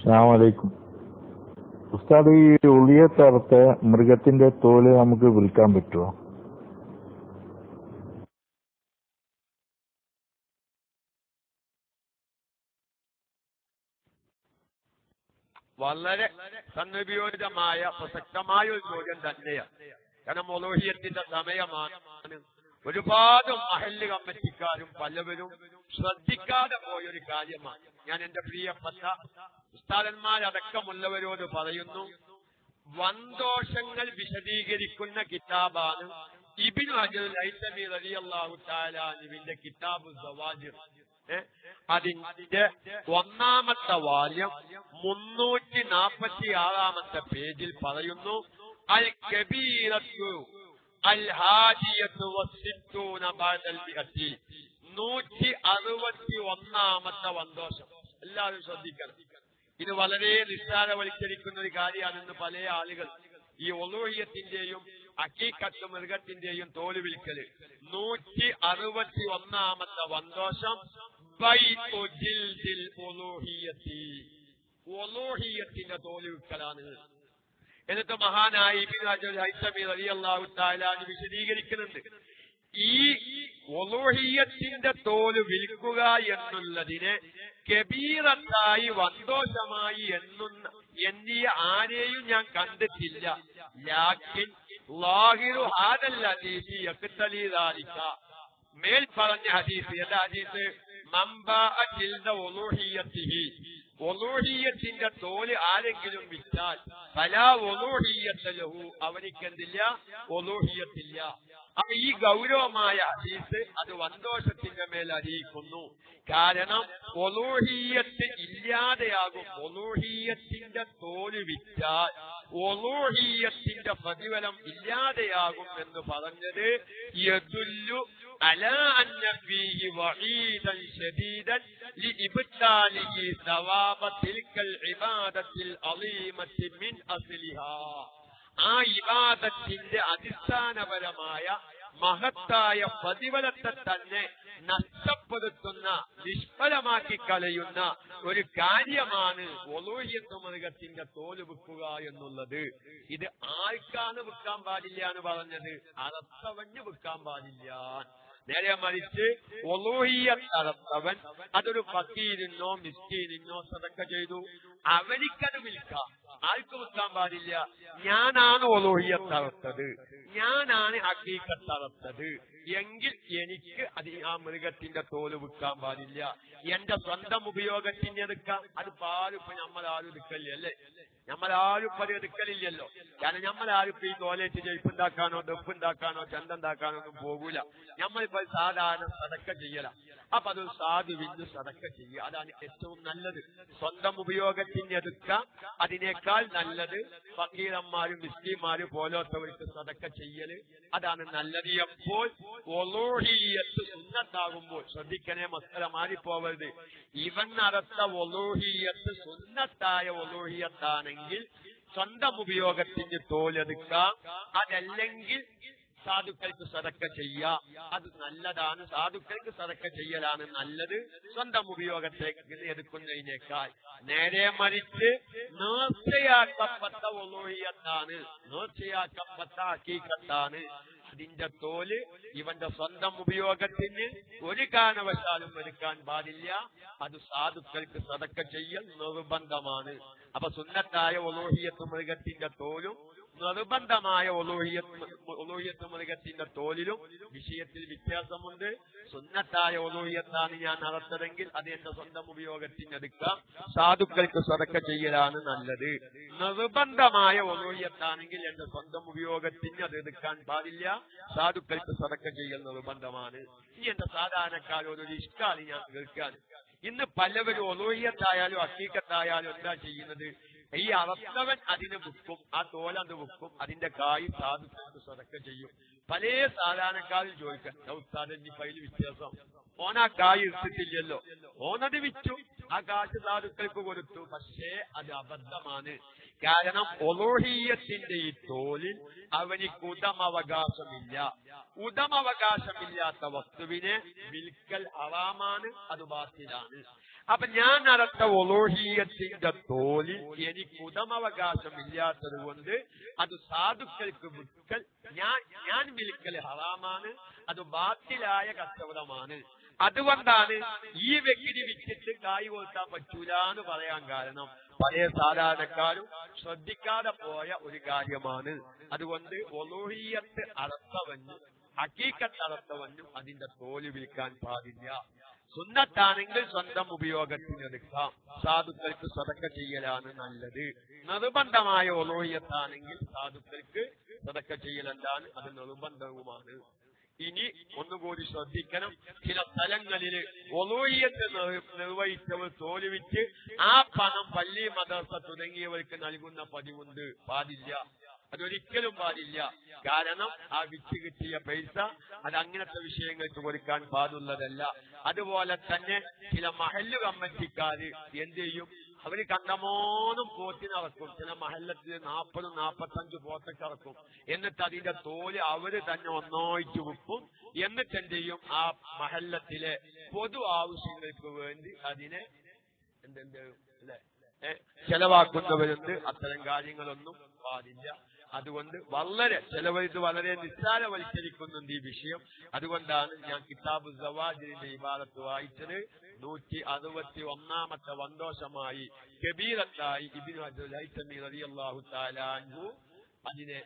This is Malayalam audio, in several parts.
അസ്സാമലൈക്കും ഉസ്താദ് ഈ ഉളിയെ ഉളിയത്തറുത്ത മൃഗത്തിന്റെ തോൽ നമുക്ക് വിൽക്കാൻ പറ്റുമോ വളരെ സന്നിയോജിതമായ പ്രസക്തമായ ഒരു ചോദ്യം തന്നെയാണ് കാരണം മൊലോഹിയത്തിന്റെ സമയമാണ്. ഒരുപാട് മഹല്ല് കമ്മിറ്റിക്കാരും പലവരും ശ്രദ്ധിക്കാതെ പോയൊരു കാര്യമാണ്. ഞാൻ എന്റെ പ്രിയപ്പെട്ട ഉസ്താദന്മാരടക്കമുള്ളവരോട് പറയുന്നു വന്തോഷങ്ങൾ വിശദീകരിക്കുന്ന കിതാബാണ് തആല അൻഹുവിന്റെ കിതാബ് സവാജിർ. അതിന്റെ ഒന്നാമത്തെ വാല്യം മുന്നൂറ്റി നാൽപ്പത്തി ആറാമത്തെ പേജിൽ പറയുന്നു അൽ കബീറത്തു അൽ ഹാജിയത്തു നൂറ്റി അറുപത്തി ഒന്നാമത്തെ വന്തോഷം എല്ലാവരും ശ്രദ്ധിക്കണം. ഇത് വളരെ നിസ്സാരവൽക്കരിക്കുന്ന ഒരു കാര്യമാണെന്ന് പല ആളുകൾ ഈ ഒലോഹിയത്തിന്റെയും അക്കീക്കത്ത് മൃഗത്തിന്റെയും തോൽ വിൽക്കൽ. നൂറ്റി അറുപത്തി ഒന്നാമത്തെ വന്തോഷം ഒലൂഹിയത്തിന്റെ തോൽ വിൽക്കലാണ് എന്നിട്ട് മഹാനായി തആല അൻഹു വിശദീകരിക്കുന്നുണ്ട്. ഈ ഒലോഹിയത്തിന്റെ തോൽ വിൽക്കുക എന്നുള്ളതിനെ കബീറത്തായി വന്തോഷമായി എണ്ണുന്ന എന്നീ ആരെയും ഞാൻ കണ്ടിട്ടില്ല. ലാക്കിൻ ലാഹിറു ഹാദൽ ഹദീസി യഖ്തലി ദാലിക. മേൽ പറഞ്ഞ ഹദീസ് ഏതാ ഹദീസ്? മംബാഅ ജിൽദ ഒലൂഹിയത്തിഹി ഒലൂഹിയത്തിന്റെ തോൽ ആരെങ്കിലും വിറ്റാൽ പല ഒലൂഹിയത്ത ലഹു. അവനിക്കെന്തില്ല? ഒലൂഹിയത്തില്ല അപ്പൊ ഈ ഗൗരവമായ ഹദീസ് അത് വന്തോഷത്തിന്റെ മേൽ അറിയിക്കുന്നു കാരണം ഒലൂഹീയത്ത് ഇല്ലാതെയാകും. ഒലൂഹീയത്തിന്റെ തോൽ വിറ്റാൽ ഒലൂഹീയത്തിന്റെ പ്രതിഫലം ഇല്ലാതെയാകും എന്ന് പറഞ്ഞത് യദുല്ലു على أن فيه وعيدا شديدا لإبطاله ثواب تلك العبادة العظيمة من أصلها ആ ഇബാദത്തിന്റെ അടിസ്ഥാനപരമായ മഹത്തായ പ്രതിഫലത്തെ തന്നെ നഷ്ടപ്പെടുത്തുന്ന നിഷ്ഫലമാക്കി കളയുന്ന ഒരു കാര്യമാണ് ഒലൂഹിയത്ത് മൃഗത്തിന്റെ തോല് വിൽക്കുക എന്നുള്ളത് ഇത് ആർക്കാണ് വിൽക്കാൻ പാടില്ല എന്ന് പറഞ്ഞത് അറത്തവന് വിൽക്കാൻ പാടില്ല നേരെ മറിച്ച് ഒലൂഹിയത്തറത്തവൻ അതൊരു ഫക്കീരിനോ മിസ്കീനിനോ സതക്ക ചെയ്തു. അവനിക്കത് വിൽക്കാം. ആർക്ക് വിൽക്കാൻ പാടില്ല. ഞാനാണ് ഒലൂഹിയത്തറത്തത് ഞാനാണ് ഹക്കീക്കത്തറത്തത് എങ്കിൽ എനിക്ക് അത് ആ മൃഗത്തിന്റെ തോൽ വിൽക്കാൻ പാടില്ല. എന്റെ സ്വന്തം ഉപയോഗത്തിന് എടുക്കാം. അത് പാലിപ്പോ ആരും എടുക്കല്ലേ അല്ലേ? നമ്മളാരും പരിഹരിക്കലില്ലല്ലോ കാരണം നമ്മളാരും ഈ തോലേറ്റ് ജയിപ്പുണ്ടാക്കാനോ ഡെപ്പുണ്ടാക്കാനോ ചന്തണ്ടാക്കാനോ ഒന്നും പോകൂല. നമ്മളിപ്പോ സാധാരണ സടക്ക ചെയ്യല. അപ്പൊ അത് സാധുവിന് സടക്ക ചെയ്യുക അതാണ് ഏറ്റവും നല്ലത്. സ്വന്തം ഉപയോഗത്തിന് എടുക്കാം അതിനേക്കാൾ നല്ലത് ഫക്കീറന്മാരും മിസ്കിമാരും പോലോത്തവർക്ക് സടക്ക ചെയ്യൽ. അതാണ് നല്ലത്. എപ്പോൾ? ഒലോഹിയത്ത് സുന്നത്താകുമ്പോൾ. ശ്രദ്ധിക്കണേ മസ്തല മാറിപ്പോവരുത്. ഇവൻ നടത്ത ഒലോഹിയത്ത് സുന്നത്തായ ഒലോഹിയത്താണെങ്കിൽ സ്വന്തം ഉപയോഗത്തിന് തോലെടുക്കാം. അതല്ലെങ്കിൽ സാധുക്കൾക്ക് സതക്ക ചെയ്യ. അത് നല്ലതാണ്. സാധുക്കൾക്ക് സതക്ക ചെയ്യലാണ് നല്ലത്. സ്വന്തം ഉപയോഗത്തേക്ക് എടുക്കുന്നതിനേക്കാൾ. നേരെ മറിച്ച് നേർച്ചയാക്കപ്പെട്ട ഒലോഹിയത്താണ്. നേർച്ചയാക്കപ്പെട്ട ഹക്കീക്കത്താണ് അതിന്റെ തോൽ ഇവന്റെ സ്വന്തം ഉപയോഗത്തിന് ഒരു കാരണവശാലും എടുക്കാൻ പാടില്ല. അത് സാധുക്കൾക്ക് സതക്ക ചെയ്യൽ നിർബന്ധമാണ്. അപ്പൊ സുന്നത്തായ ഒലോഹിയത്ത് മൃഗത്തിന്റെ തോലും നിർബന്ധമായ ഒലോഹിയത്ത് മൃഗത്തിന്റെ തോലിലും വിഷയത്തിൽ വ്യത്യാസമുണ്ട്. സുന്നത്തായ ഒലോഹിയത്താണ് ഞാൻ നടത്തതെങ്കിൽ അത് എന്റെ സ്വന്തം ഉപയോഗത്തിന് എടുക്കാം. സാധുക്കൾക്ക് സ്വതക്ക ചെയ്യലാണ് നല്ലത്. നിർബന്ധമായ ഒലോഹിയത്താണെങ്കിൽ എന്റെ സ്വന്തം ഉപയോഗത്തിന് അത് എടുക്കാൻ പാടില്ല. സാധുക്കൾക്ക് സ്വതക്ക ചെയ്യൽ നിർബന്ധമാണ്. ഇനി എന്റെ സാധാരണക്കാരോട് ഒരു ഇഷ്ടാണ് ഞാൻ കേൾക്കാൻ. ഇന്ന് പലവരും ഒലോഹിയത്തായാലും അക്കീക്കത്തായാലും എന്താ ചെയ്യുന്നത്? ഈ അവസ്ഥവൻ അതിന് വിൽക്കും ആ തോലത് വിൽക്കും അതിന്റെ കായ് സാധുക്കൾക്ക് സ്വതക്ക ചെയ്യും. പല സാധാരണക്കാരും ചോദിക്കാം ഉസ്താദ് ഇനി ഫയൽ വ്യത്യാസം? ഓൻ ആ കായ് എടുത്തിട്ടില്ലല്ലോ. ഓനത് വിറ്റു. ആ കാശ് സാധുക്കൾക്ക് കൊടുത്തു. പക്ഷേ അത് അബദ്ധമാണ്. കാരണം ഒലോഹീയത്തിന്റെ ഈ തോലിൽ അവനിക്ക് ഉദമവകാശമില്ല. ഉദമവകാശമില്ലാത്ത വസ്തുവിനെ വിൽക്കൽ അറാമാണ് അത് ബാത്തിലാണ്. അപ്പൊ ഞാൻ നടത്ത ഒലോഹീയത്തിന്റെ തോലിൽ എനിക്ക് ഉദമവകാശമില്ലാത്തത് കൊണ്ട് അത് സാധുക്കൾക്ക് വിൽക്കൽ ഞാൻ ഞാൻ വിൽക്കൽ ഹറാമാണ് അത് ബാത്തിലായ കച്ചവടമാണ്. അതുകൊണ്ടാണ് ഈ വ്യക്തി വിറ്റിട്ട് കായ് കൊളുത്താൻ പറ്റൂല എന്ന് പറയാൻ കാരണം പഴയ സാധാരണക്കാരും ശ്രദ്ധിക്കാതെ പോയ ഒരു കാര്യമാണ്. അതുകൊണ്ട് ഒലോഹിയത്ത് അർത്ഥവഞ്ഞു അക്കീക്കത്ത് അർത്ഥവഞ്ഞു അതിന്റെ തോൽ വിൽക്കാൻ പാടില്ല. സുന്നത്താണെങ്കിൽ സ്വന്തം ഉപയോഗത്തിനെടുക്കാം സാധുക്കൾക്ക് സ്വതക്ക ചെയ്യലാണ് നല്ലത്. നിർബന്ധമായ ഒലോഹിയത്താണെങ്കിൽ സാധുക്കൾക്ക് സ്വതക്ക ചെയ്യലെന്താണ് അത് നിർബന്ധവുമാണ്. ഇനി ഒന്നുകൂടി ശ്രദ്ധിക്കണം. ചില സ്ഥലങ്ങളിൽ ഒലോഹിയത്ത് നിർവഹിച്ചവർ തോൽവിച്ച് ആ പണം പള്ളി മദർസ തുടങ്ങിയവർക്ക് നൽകുന്ന പതിവുണ്ട്. പാടില്ല അതൊരിക്കലും പാടില്ല കാരണം ആ വിറ്റ് കിട്ടിയ പൈസ അത് അങ്ങനത്തെ വിഷയങ്ങൾക്ക് കൊടുക്കാൻ പാടുള്ളതല്ല. അതുപോലെ തന്നെ ചില മഹല്ലു കമ്മറ്റിക്കാര് എന്ത് ചെയ്യും? അവർ കണ്ടമോനും പോത്തിനിറക്കും ചില മഹല്ലത്തിൽ നാൽപ്പതും നാൽപ്പത്തഞ്ച് പോത്തൊക്കെ ഇറക്കും എന്നിട്ട് അതിന്റെ തോൽ അവർ തന്നെ ഒന്നായിട്ട് വിൽക്കും എന്നിട്ട് എന്ത് ചെയ്യും? ആ മഹല്ലത്തിലെ പൊതു ആവശ്യങ്ങൾക്ക് വേണ്ടി അതിനെ എന്തെന്ത് അല്ലെ? ചെലവാക്കുന്നവരുണ്ട്. അത്തരം കാര്യങ്ങളൊന്നും പാടില്ല അതുകൊണ്ട് വളരെ ചെലവഴിച്ച് വളരെ നിസ്സാരവൽക്കരിക്കുന്നുണ്ട് ഈ വിഷയം. അതുകൊണ്ടാണ് ഞാൻ കിതാബ് സവാജിന്റെ ഇബാദത്ത് വായിച്ചത്. നൂറ്റി അറുപത്തി ഒന്നാമത്തെ വന്തോഷമായി കബീറത്തായി റളിയല്ലാഹു താലാൻഹു അതിനെ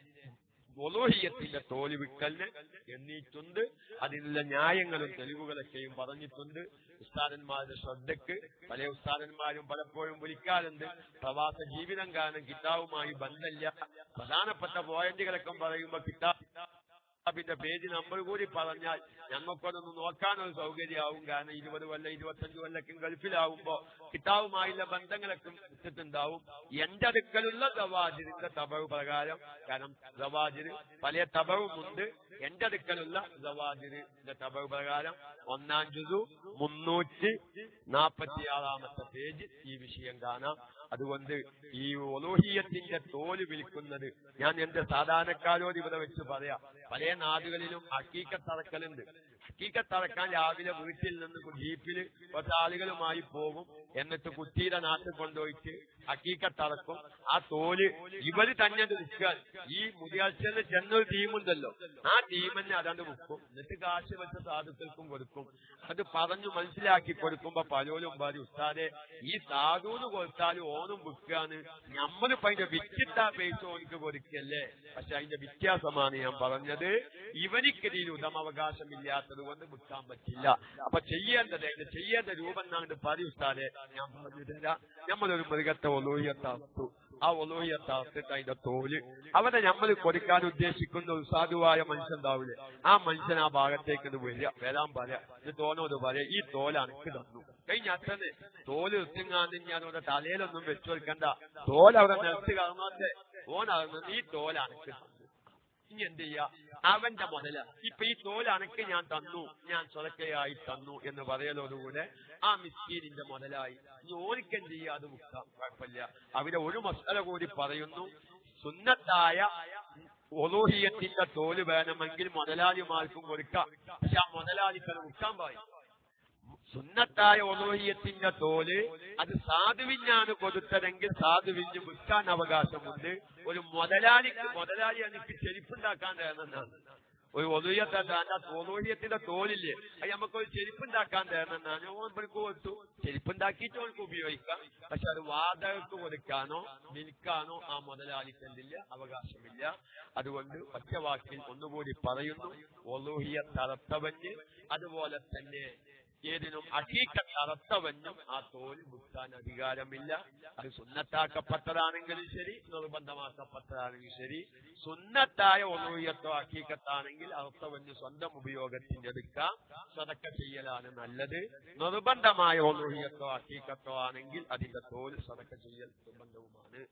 ഒലോഹിയത്തിന്റെ തോൽ വിക്കലിന് എണ്ണീറ്റുണ്ട്. അതിനുള്ള ന്യായങ്ങളും തെളിവുകളൊക്കെയും പറഞ്ഞിട്ടുണ്ട്. ഉസ്താദന്മാരുടെ ശ്രദ്ധയ്ക്ക് പല ഉസ്താദന്മാരും പലപ്പോഴും വിളിക്കാറുണ്ട്. പ്രവാസ ജീവിതം കാരണം കിതാവുമായി ബന്ധമില്ല. പ്രധാനപ്പെട്ട പോയിന്റുകളൊക്കെ പറയുമ്പോ കിതാബിന്റെ പേജ് നമ്പർ കൂടി പറഞ്ഞാൽ ഞങ്ങൾക്കൊന്ന് നോക്കാനൊരു സൗകര്യമാവും. കാരണം ഇരുപത് കൊല്ലം ഇരുപത്തഞ്ച് കൊല്ലക്കും ഗൾഫിലാവുമ്പോ കിതാവുമായുള്ള ബന്ധങ്ങളൊക്കെ ഇട്ടിട്ടുണ്ടാവും എന്റെ അടുക്കലുള്ള സവാജിറിന്റെ തബവ് പ്രകാരം കാരണം സവാജിർ പല തബവുമുണ്ട് എന്റെ അടുക്കലുള്ള സവാജിറിന്റെ തബവ് പ്രകാരം ഒന്നാം ജുസു മുന്നൂറ്റി നാപ്പത്തിയാറാമത്തെ പേജ് ഈ വിഷയം കാണാം. അതുകൊണ്ട് ഈ ഒലോഹിയത്തിന്റെ തോൽ വിൽക്കുന്നത് ഞാൻ എന്റെ സാധാരണക്കാരോട് ഇവിടെ വെച്ച് പറയാം. പല നാടുകളിലും അക്കീക്കത്തറക്കലുണ്ട് അക്കീക്കത്തറക്കാൻ രാവിലെ വീട്ടിൽ നിന്ന് ജീപ്പിൽ കുറച്ച് ആളുകളുമായി പോകും. എന്നിട്ട് കുട്ടിയുടെ നാട്ടിൽ കൊണ്ടുപോയിട്ട് അക്കീക്കത്തടക്കും ആ തോൽ ഇവർ തന്നെ വിൽക്കാൻ ഈ മുതിയാഴ്ചയിൽ ചെന്നൊരു ടീമുണ്ടല്ലോ. ആ ടീമിനെ അതാണ്ട് വിൽക്കും. എന്നിട്ട് കാശ് വെച്ച സാധുക്കൾക്കും കൊടുക്കും. അത് പറഞ്ഞു മനസ്സിലാക്കി കൊടുക്കുമ്പോ പലോലും പറയും ഉസ്താദെ ഈ സാധുന്ന് കൊടുത്താലും ഓനും വിൽക്കാന്ന് നമ്മളിപ്പോ അതിന്റെ വിറ്റിട്ട പേസ് ഓനിക്ക് കൊടുക്കല്ലേ? പക്ഷെ അതിന്റെ വ്യത്യാസമാണ് ഞാൻ പറഞ്ഞത്. ഇവനിക്കിടയിൽ ഉടമവകാശമില്ലാത്തത് കൊണ്ട് വിൽക്കാൻ പറ്റില്ല. അപ്പൊ ചെയ്യേണ്ടത് ചെയ്യേണ്ട രൂപം എന്നാണ് പറയും ഉസ്താദെ. ഞാൻ പറഞ്ഞുതരാം നമ്മളൊരു മൃഗത്തെ ഒലോഹിയത്താർത്തു ആ ഒലോഹിയത്താർത്തിട്ട് അതിന്റെ തോൽ. അവനെ നമ്മൾ കൊടുക്കാൻ ഉദ്ദേശിക്കുന്ന ഒരു സാധുവായ മനുഷ്യൻ ഉണ്ടാവില്ലേ? ആ മനുഷ്യൻ ആ ഭാഗത്തേക്ക് ഇത് വരിക വരാൻ പറയാ. ഇത് തോനോട് പറയാ ഈ തോല അനക്ക് തന്നു. കഴിഞ്ഞ അച്ഛന് തോൽ എത്തിങ്ങാന്ന് ഞാൻ അവന്റെ തലയിലൊന്നും വെച്ചു വെക്കണ്ട തോൽ അവിടെ നിലത്ത് കാണാത്തെ ഓനാകുന്നത് ഈ തോല അനക്ക് തന്നു. ഇനി എന്ത് ചെയ്യാ? അവന്റെ മുതല. ഇപ്പൊ ഈ തോൽ അനക്ക് ഞാൻ തന്നു. ഞാൻ സ്വതക്കയായി തന്നു എന്ന് പറയലോടുകൂടെ ആ മിസ്കീനിന്റെ മുതലായി. ഇനി ചെയ്യാതെ മുക്കാം കുഴപ്പമില്ല. അവിടെ ഒരു മസാല കൂടി പറയുന്നു. സുന്നത്തായ ഒലോഹിയത്തിന്റെ തോൽ വേണമെങ്കിൽ മുതലാളിമാർക്കും കൊടുക്കാം. പക്ഷെ ആ മുതലാളിക്ക് അത് മുക്കാൻ പറയും സുന്നത്തായ ഒലോഹിയത്തിന്റെ തോൽ അത് സാധുവിനാണ് കൊടുത്തതെങ്കിൽ സാധുവിന് വിൽക്കാൻ അവകാശമുണ്ട്. ഒരു മുതലാളിക്ക് മുതലാളി എനിക്ക് ചെരിപ്പുണ്ടാക്കാൻ തരണമെന്നാണ് ഒരു ഒലോഹിയത്തിന്റെ തോലില്ലേ അത് നമുക്കൊരു ചെരുപ്പുണ്ടാക്കാൻ തരണമെന്നാണ് ഓർക്ക് കൊടുത്തു. ചെരുപ്പുണ്ടാക്കിയിട്ട് അവർക്ക് ഉപയോഗിക്കാം. പക്ഷെ അത് വാതകക്ക് കൊടുക്കാനോ വിൽക്കാനോ ആ മുതലാളിക്ക് എന്തില്ല? അവകാശമില്ല. അതുകൊണ്ട് ഒറ്റവാക്കിൽ ഒന്നുകൂടി പറയുന്നു. ഒലോഹിയ തറത്തവഞ്ഞ് അതുപോലെ തന്നെ ഏതിനും അർത്ഥവഞ്ഞും ആ തോൽ മുക്കാൻ അധികാരമില്ല. അത് സുന്നത്താക്കപ്പെട്ടതാണെങ്കിലും ശരി നിർബന്ധമാക്കപ്പെട്ടതാണെങ്കിലും ശരി. സുന്നത്തായ ഒന്നുയത്തോ അക്കീക്കത്താണെങ്കിൽ അർത്ഥവന് സ്വന്തം ഉപയോഗത്തിന് എടുക്കാം. സതക്ക ചെയ്യലാണ് നല്ലത്. നിർബന്ധമായ ഒന്നുയത്തോ അക്കീക്കത്തോ ആണെങ്കിൽ അതിന്റെ തോൽ സതക്ക ചെയ്യൽ നിർബന്ധവുമാണ്.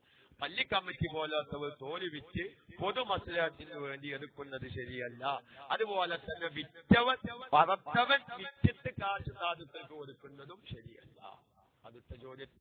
പള്ളി കമ്മിറ്റി പോലത്തവർ തോൽ വിറ്റ് പൊതുമസലത്തിന് വേണ്ടി എടുക്കുന്നത് ശരിയല്ല. അതുപോലെ തന്നെ വിറ്റവൻ പറത്തവൻ വിറ്റിട്ട് കാശ് സാധുക്കൾക്ക് കൊടുക്കുന്നതും ശരിയല്ല. അടുത്ത ചോദ്യം.